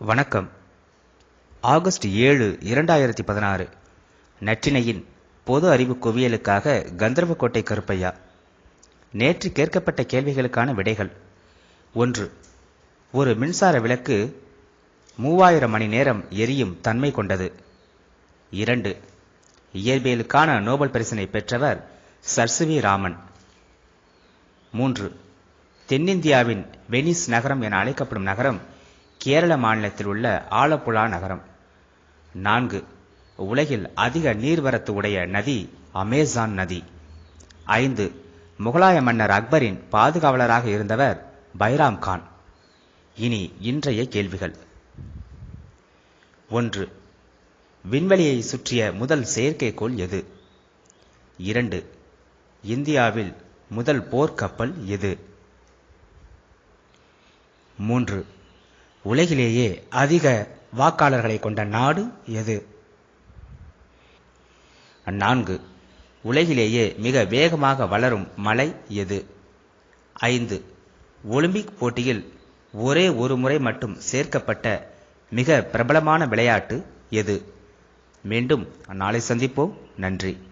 வணக்கம். ஆகஸ்ட் ஏழு இரண்டாயிரத்தி பதினாறு. நற்றினையின் பொது அறிவு குவியலுக்காக கந்தர்வக்கோட்டை கருப்பையா. நேற்று கேட்கப்பட்ட கேள்விகளுக்கான விடைகள். ஒன்று ஒரு மின்சார விளக்கு மூவாயிரம் மணி நேரம் எரியும் தன்மை கொண்டது. இரண்டு இயற்பியலுக்கான நோபல் பரிசினை பெற்றவர் சர்சுவி ராமன். மூன்று தென்னிந்தியாவின் வெனிஸ் நகரம் என அழைக்கப்படும் நகரம் கேரள மாநிலத்தில் உள்ள ஆலப்புழா நகரம். நான்கு உலகில் அதிக நீர்வரத்து உடைய நதி அமேசான் நதி. ஐந்து முகலாய மன்னர் அக்பரின் பாதுகாவலராக இருந்தவர் பைராம் கான். இனி இன்றைய கேள்விகள். ஒன்று விண்வெளியை சுற்றிய முதல் செயற்கைக்கோள் எது? இரண்டு இந்தியாவில் முதல் போர்க்கப்பல் எது? மூன்று உலகிலேயே அதிக வாக்காளர்களை கொண்ட நாடு எது? நான்கு. உலகிலேயே மிக வேகமாக வளரும் மலை எது? ஐந்து. ஒலிம்பிக் போட்டியில் ஒரே ஒரு முறை மட்டும் சேர்க்கப்பட்ட மிக பிரபலமான விளையாட்டு எது? மீண்டும் நாளை சந்திப்போம். நன்றி.